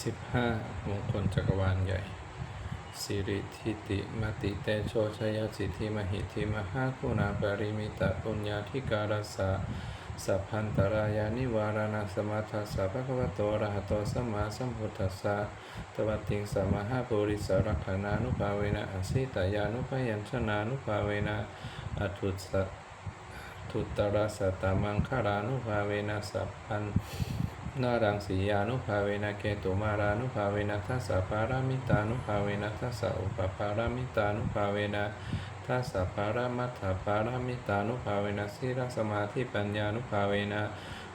15 มงคลจักรวาลใหญ่ สิริทิติมติเตโชชยสิทธิมหิทธิมหาคุณาปริมิตะปุญญาธิการสะสัพพันตรายานิวารณสมัทธัสสะภะคะวะโตอะระหะโตสัมมาสัมพุทธัสสะตวัติงสัมมาหาปุริสารักขณานุภาเวนะอสิตายานุภยัญชนานุภาเวนะอัตุสะทุตตระสัตตมังคารานุภาเวนะสัพพัน นารังสียานุภาเวนะเกตุมารานุภาเวนะทัสสะปารามิตานุภาเวนะทัสสะอุปปารามิตานุภาเวนะทัสสะปารามัตถปารามิตานุภาเวนะสีรสมาธิปัญญานุภาเวนะ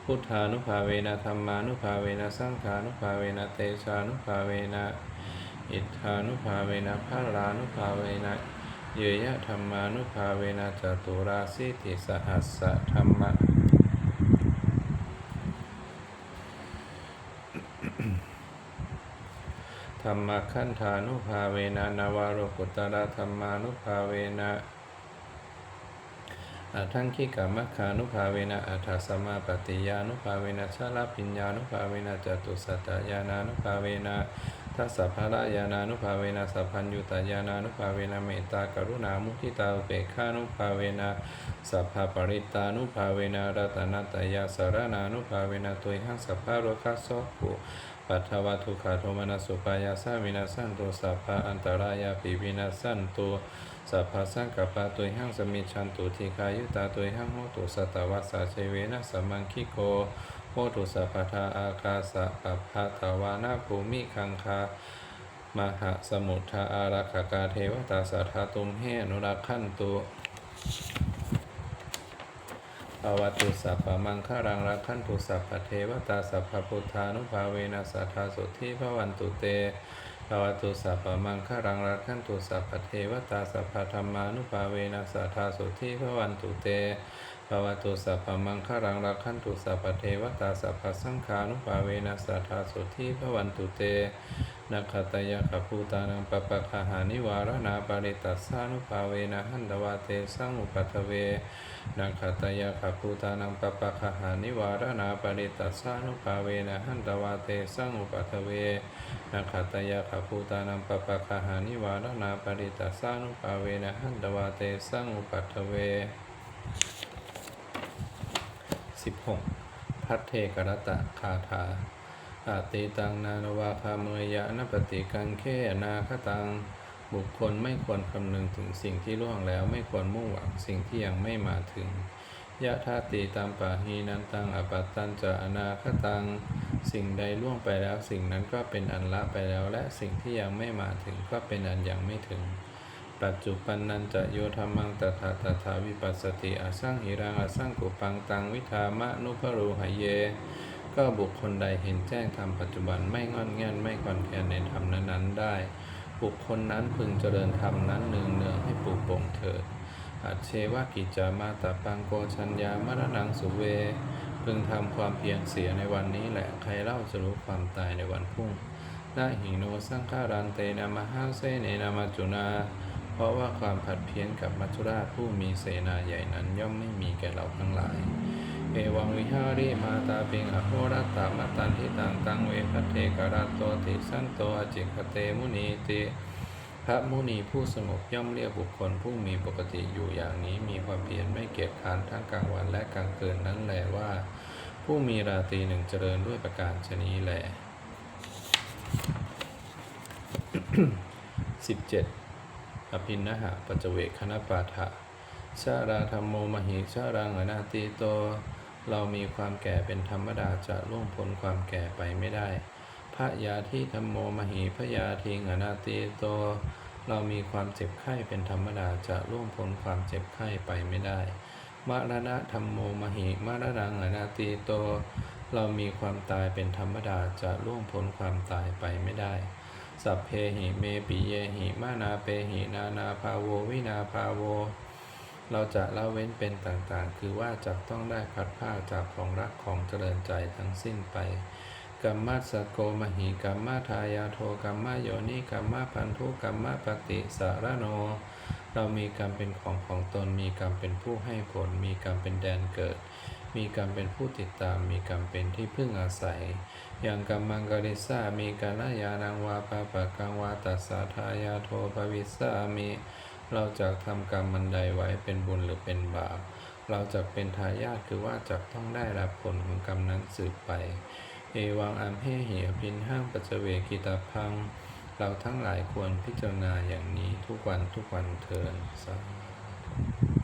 พุทธานุภาเวนะธรรมานุภาเวนะสังฆานุภาเวนะเตชานุภาเวนะอิทธานุภาเวนะพารานุภาเวนะเยยะธรรมานุภาเวนะจตุราสิติสหัสสะธรรมะ รรมขันธานุภาเวนะนาวาโรกุตระธรรมานุภาเวนะอาทังคิกามัคคานุภาเวนะอัฏฐสมาปฏิยานุภาเวนะชาลปิญญานุภาเวนะจตุสัตยานานุภาเวนะทัสสะภารายานานุภาเวนะสัพพัญญุตยานานุภาเวนะเมตตากรุณามุทิตาเบกขานุภาเวนะสัพพปริตานุภาเวนะรัตนัตยาสารนานุภาเวนะตุยหังสัพพะโรคัสโสกุ ปัทวทุกขาโทมนัสสุปายาสาวินาสันตุสัพพะอันตรายาปิวินาสันตุสัพพะสังกัปปะตุยหังสมิชันตุทีคายุตาตุยหังโหตุสตวัสสะเชเวนะสัมมังคิโกโหตุสัพพทาอากาสะปัพพะทวานาภูมิคังคามหาสมุทธาอารักขกาเทวตาสัทธาตุมเหนุรักขันตุ ภวตุสัพพมังคารังรักขันตุสัพพเทวตาสัพพพุทธานุภาเวนัสัทธาสุทธิภวันตุเตภวตุสัพพมังคารังรักขันตุสัพพเทวตาสัพพธรรมานุภาเวนัสัทธาสุทธิภวันตุเตภวตุสัพพมังคารังรักขันตุสัพพเทวตาสัพพสังฆานุภาเวนัสสัทธาสุทธิภวันตุเต นักขตยะขภูตานังปปะคาหานิวารณาปริตัสสานุภาเวนะหันตวาเตสังอุปัทเวนาคตยาขภูตานังปปะคหานิวารณาปริตัสสานุภาเวนะหันตวาเตสังอุปัทเวนาคตยาขภูตานังปปะคหานิวารณาปริตัสสานุภาเวนะหันตวาเตสังอุปัทเว 16. พัทเทกรตะคาถา อาติตังนานวาคาเมยยะนปฏิกังเคนาคตัง บุคคลไม่ควรคำนึงถึงสิ่งที่ล่วงแล้วไม่ควรมุ่งหวังสิ่งที่ยังไม่มาถึงยะธาติตามปาหีนันตังอปัตตันจะอนาคตัง สิ่งใดล่วงไปแล้วสิ่งนั้นก็เป็นอันละไปแล้ว และสิ่งที่ยังไม่มาถึงก็เป็นอันยังไม่ถึง ปัจจุปันนันจะโยธรรมังตถาตถาวิปัสสติอสังหิรังอสังกุปังตังวิธามะนุพรูหเย ก็บุคคลใดเห็นแจ้งธรรมปัจจุบันไม่งอนแง่นไม่คอนแคนในธรรมนั้นๆ ได้ บุคคลนั้นพึงเจริญธรรมนั้นเนืองเนืองให้ปลูกป่งเถิดอัจเชวะกิจจามาตาปังโกชัญญามรณังสุเว พึงทำความเพียรเสียในวันนี้แหละใครเล่าจะรู้ความตายในวันพรุ่งนาหิโนสังฆารันเตนามาห้าเสเนนามาจุนาเพราะว่าความผัดเพี้ยนกับมัจจุราชผู้มีเสนาใหญ่นั้นย่อมไม่มีแก่เราทั้งหลาย เอวังวิหาริมาตาปิงอโหรัตตามตันทิตังตังเวพัเทกรัตโตติสันโตอจิคเตมุนีติพระมุนีผู้สงบย่อมเรียกบุคคลผู้มีปกติอยู่อย่างนี้มีความเพียรไม่เกียจค้านทั้งกลางวันและกลางคืนนั้นแหละว่า ผู้มีราตรีหนึ่งเจริญด้วยประการชนีแหละ 17. อภินนหะปัจเวคคณปาฐะชาราธรรมโมมหิชารังอนาติโต เรามีความแก่เป็นธรรมดาจะล่วงพ้นความแก่ไปไม่ได้พระยาที่ธรรมโมมหิพระยาทิงอนาติโต เรามีความเจ็บไข้เป็นธรรมดาจะล่วงพ้นความเจ็บไข้ไปไม่ได้มรณะธรรมโมมหิมรณังอนาติโต เรามีความตายเป็นธรรมดาจะล่วงพ้นความตายไปไม่ได้ สัพเพหิเมปิเยหิมานาเปหินานาภาโววินาภาโว เราจะละเว้นเป็นต่างๆ คือว่าจะต้องได้พัดผ้าจากของรักของเจริญใจทั้งสิ้นไปกัมมัสโกมหิกัมมาทายาโทกัมมาโยนิกัมมาพันธุกัมมาปฏิสารโน เรามีกรรมเป็นของของตน มีกรรมเป็นผู้ให้ผล มีกรรมเป็นแดนเกิด มีกรรมเป็นผู้ติดตาม มีกรรมเป็นที่พึ่งอาศัย อย่างกรรมังกริสามีกาลยานังวาปะปะกังวาตัสสะทายาโทภวิสามิ เราจะทำกรรมมันใดไว้เป็นบุญหรือเป็นบาป เราจะเป็นทายาทคือว่าจะต้องได้รับผลของกรรมนั้นสืบไป เอวังอัมเพเหพินห้างปัจเจเวกิตาพัง เราทั้งหลายควรพิจารณาอย่างนี้ทุกวันทุกวันเทินสาธุ